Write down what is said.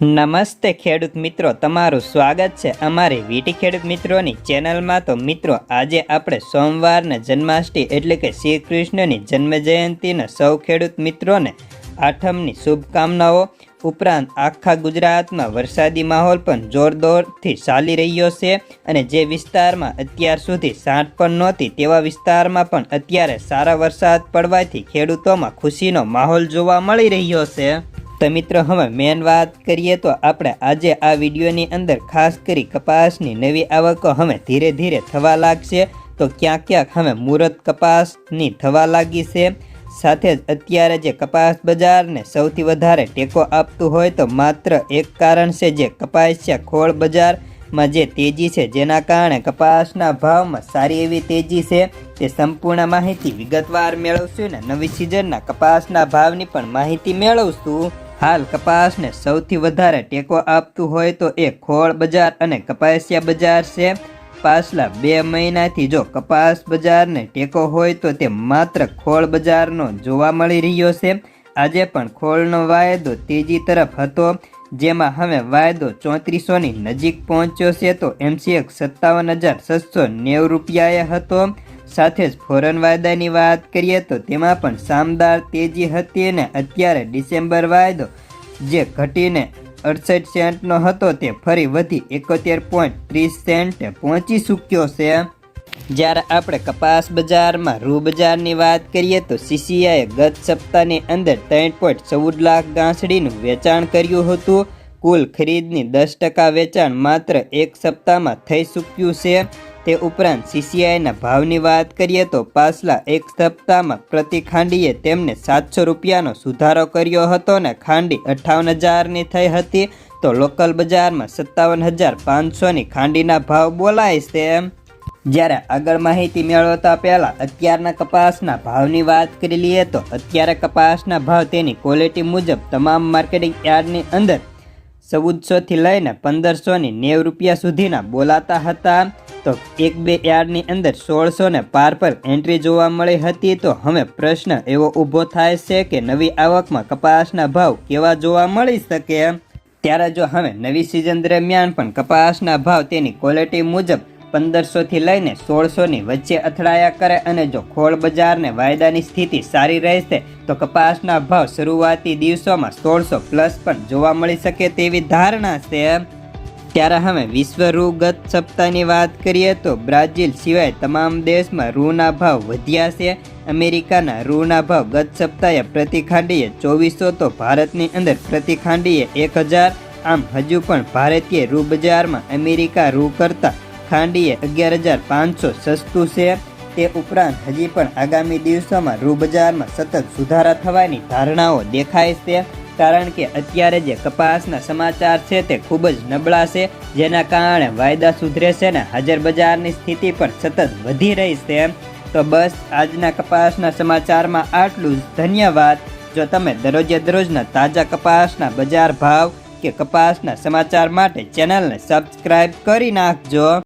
નમસ્તે ખેડૂત મિત્રો, તમારું સ્વાગત છે અમારી વીટી ખેડૂત મિત્રોની ચેનલમાં. તો મિત્રો, આજે આપણે સોમવારને જન્માષ્ટમી એટલે કે શ્રી કૃષ્ણની જન્મજયંતિના સૌ ખેડૂત મિત્રોને આઠમની શુભકામનાઓ. ઉપરાંત આખા ગુજરાતમાં વરસાદી માહોલ પણ જોરદોરથી ચાલી રહ્યો છે અને જે વિસ્તારમાં અત્યાર સુધી સાંઠ પણ નહોતી, તેવા વિસ્તારમાં પણ અત્યારે સારા વરસાદ પડવાથી ખેડૂતોમાં ખુશીનો માહોલ જોવા મળી રહ્યો છે. તો મિત્રો, હવે મેન વાત કરીએ તો આપણે આજે આ વિડીયોની અંદર ખાસ કરી કપાસની નવી આવકો હવે ધીરે ધીરે થવા લાગશે. તો ક્યાંક ક્યાંક હવે મુહૂર્ત કપાસની થવા લાગી છે. સાથે જ અત્યારે જે કપાસ બજારને સૌથી વધારે ટેકો આપતું હોય તો માત્ર એક કારણ છે જે કપાસિયા ખોળ બજારમાં જે તેજી છે, જેના કારણે કપાસના ભાવમાં સારી એવી તેજી છે. તે સંપૂર્ણ માહિતી વિગતવાર મેળવશું ને નવી સિઝનના કપાસના ભાવની પણ માહિતી મેળવશું. હાલ કપાસને સૌથી વધારે ટેકો આપતું હોય તો એ ખોળ બજાર અને કપાસિયા બજાર છે. પાછલા બે મહિનાથી જો કપાસ બજારને ટેકો હોય તો તે માત્ર ખોળ બજારનો જોવા મળી રહ્યો છે. આજે પણ ખોળનો વાયદો તેજી તરફ હતો, જેમાં હવે વાયદો ચોત્રીસોની નજીક પહોંચ્યો છે તો એમસીએક્સ સત્તાવન હજાર છસો નેવું રૂપિયાએ હતો. સાથે જ ફોરન વાયદાની વાત કરીએ તો તેમાં પણ શાનદાર તેજી હતી અને અત્યારે ડિસેમ્બર વાયદો જે ઘટીને અડસઠ સેન્ટનો હતો તે ફરી વધી એકોતેર પોઈન્ટ ત્રીસ સેન્ટે પહોંચી ચૂક્યો છે. જ્યારે આપણે કપાસ બજારમાં રૂ બજારની વાત કરીએ તો સીસીઆઈએ ગત સપ્તાહની અંદર ત્રણ પોઈન્ટ ચૌદ લાખ ગાંસડીનું વેચાણ કર્યું હતું. કુલ ખરીદની દસ ટકા વેચાણ માત્ર એક સપ્તાહમાં થઈ ચૂક્યું છે. તે ઉપરાંત સીસીઆઈના ભાવની વાત કરીએ તો પાછલા એક સપ્તાહમાં પ્રતિ ખાંડીએ તેમને સાતસો રૂપિયાનો સુધારો કર્યો હતો ને ખાંડી અઠ્ઠાવન હજારની થઈ હતી. તો લોકલ બજારમાં સત્તાવન હજાર પાંચસોની ખાંડીના ભાવ બોલાય છે જ્યારે આગળ માહિતી મેળવતા પહેલાં અત્યારના કપાસના ભાવની વાત કરી લઈએ તો અત્યારે કપાસના ભાવ તેની ક્વોલિટી મુજબ તમામ માર્કેટિંગ યાર્ડની અંદર ચૌદસોથી લઈને પંદરસોની નેવ રૂપિયા સુધીના બોલાતા હતા. તો એક બે યાર્ડની અંદર સોળસો ને પાર પર એન્ટ્રી જોવા મળી હતી તો હવે પ્રશ્ન એવો ઊભો થાય છે કે નવી આવકમાં કપાસના ભાવ કેવા જોવા મળી શકે? ત્યારે જો હવે નવી સિઝન દરમિયાન પણ કપાસના ભાવ તેની ક્વોલિટી મુજબ પંદરસોથી લઈને સોળસોની વચ્ચે અથડાયા કરે અને જો ખોળ બજારને વાયદાની સ્થિતિ સારી રહેશે, તો કપાસના ભાવ શરૂઆતી દિવસોમાં સોળસો પ્લસ પણ જોવા મળી શકે તેવી ધારણા છે. ત્યારે હવે વિશ્વ રૂ ગત સપ્તાહની વાત કરીએ તો બ્રાઝિલ સિવાય તમામ દેશમાં રૂના ભાવ વધ્યા છે. અમેરિકાના રૂના ભાવ ગત સપ્તાહે પ્રતિ ખાંડીએ ચોવીસો તો ભારતની અંદર પ્રતિ ખાંડીએ એક હજાર. આમ હજુ પણ ભારતીય રૂ બજારમાં અમેરિકા રૂ કરતાં ખાંડીએ અગિયાર હજાર પાંચસો સસ્તું છે. તે ઉપરાંત હજી પણ આગામી દિવસોમાં રૂ બજારમાં સતત સુધારા થવાની ધારણાઓ દેખાય છે. કારણ કે અત્યારે જે કપાસના સમાચાર છે તે ખૂબ જ નબળા છે, જેના કારણે વાયદા સુધરે છે ને હાજર બજારની સ્થિતિ પણ સતત વધી રહી છે તો બસ આજના કપાસના સમાચારમાં આટલું જ. ધન્યવાદ. જો તમે દરરોજે દરરોજના તાજા કપાસના બજાર ભાવ કે કપાસના સમાચાર માટે ચેનલને સબસ્ક્રાઈબ કરી નાખજો.